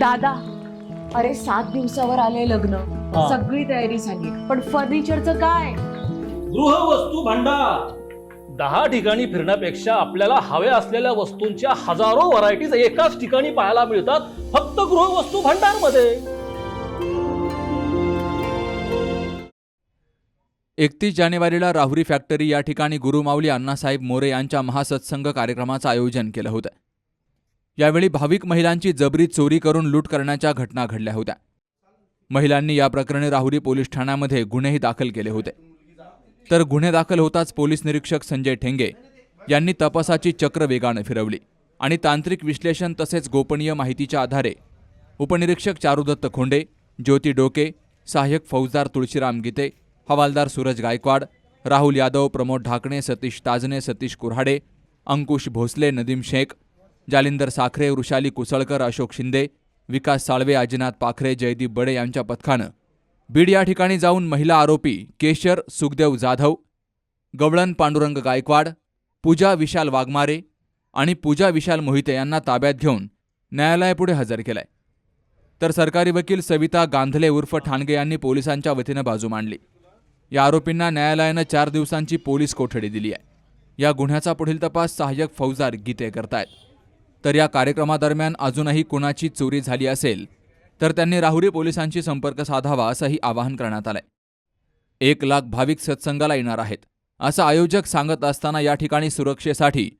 दादा अरे सात दिवसावर आले लग्न. हा. सगळी तयारी झाली. पण फर्निचरचं काय? गृहवस्तू भांडार. दहा ठिकाणी फिरण्यापेक्षा आपल्याला हव्या असलेल्या वस्तूंच्या हजारो व्हरायटीज एकाच ठिकाणी पाहायला मिळतात फक्त गृहवस्तू भांडारमध्ये एकतीस जानेवारीला राहुरी फॅक्टरी या ठिकाणी गुरुमाऊली अण्णासाहेब मोरे यांच्या महासत्संग कार्यक्रमाचं आयोजन केलं होतं. यावेळी भाविक महिलांची जबरी चोरी करून लूट करण्याच्या घटना घडल्या होत्या. महिलांनी या प्रकरणी राहुरी पोलीस ठाण्यामध्ये गुन्हेही दाखल केले होते. तर गुन्हे दाखल होताच पोलीस निरीक्षक संजय ठेंगे यांनी तपासाची चक्र वेगानं फिरवली आणि तांत्रिक विश्लेषण तसेच गोपनीय माहितीच्या आधारे उपनिरीक्षक चारुदत्त खोंडे ज्योती डोके सहाय्यक फौजदार तुळशीराम गीते हवालदार सूरज गायकवाड राहुल यादव प्रमोद ढाकणे सतीश ताजने सतीश कुऱ्हाडे अंकुश भोसले नदीम शेख जालिंदर साखरे वृषाली कुसळकर अशोक शिंदे विकास साळवे अजिनाथ पाखरे जयदीप बडे यांच्या पथकानं बीड या ठिकाणी जाऊन महिला आरोपी केशर सुखदेव जाधव गवळण पांडुरंग गायकवाड पूजा विशाल वाघमारे आणि पूजा विशाल मोहिते यांना ताब्यात घेऊन न्यायालयापुढे हजर केलाय. तर सरकारी वकील सविता गांधले उर्फ ठाणगे यांनी पोलिसांच्या वतीनं बाजू मांडली. या आरोपींना न्यायालयानं चार दिवसांची पोलीस कोठडी दिली आहे. या गुन्ह्याचा पुढील तपास सहाय्यक फौजदार गीते करतायत. तर या कार्यक्रमादरम्यान अजूनही कुणाची चोरी झाली असेल तर त्यांनी राहुरी पोलिसांशी संपर्क साधावा असंही आवाहन करण्यात आलंय. एक लाख भाविक सत्संगाला येणार आहेत असं आयोजक सांगत असताना या ठिकाणी सुरक्षेसाठी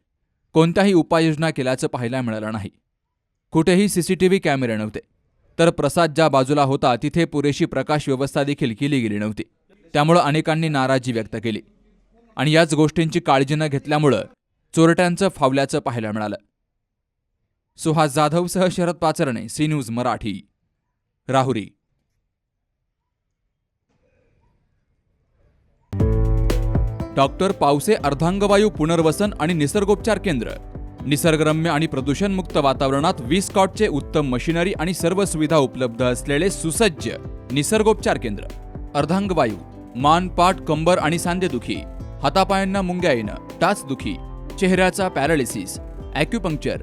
कोणत्याही उपाययोजना केल्याचं पाहायला मिळालं नाही. कुठेही सीसीटीव्ही कॅमेरे नव्हते तर प्रसाद ज्या बाजूला होता तिथे पुरेशी प्रकाश व्यवस्था देखील केली गेली नव्हती. त्यामुळं अनेकांनी नाराजी व्यक्त केली. आणि याच गोष्टींची काळजी न घेतल्यामुळं चोरट्यांचं फावल्याचं पाहायला मिळालं. Suhas जाधवसह Sharad Pacharne C news Marathi. Rahuri. Doctor Pawase अर्धांगवायू पुनर्वसन आणि निसर्गोपचार केंद्र. निसर्गरम्य आणि प्रदूषणमुक्त वातावरणात वीस कॉटचे उत्तम मशिनरी आणि सर्व सुविधा उपलब्ध असलेले सुसज्ज निसर्गोपचार केंद्र. अर्धांगवायू मान पाठ कंबर आणि सांधेदुखी हातापायांना मुंग्या येणं टाचदुखी चेहऱ्याचा पॅरालिसिस ॲक्युपंक्चर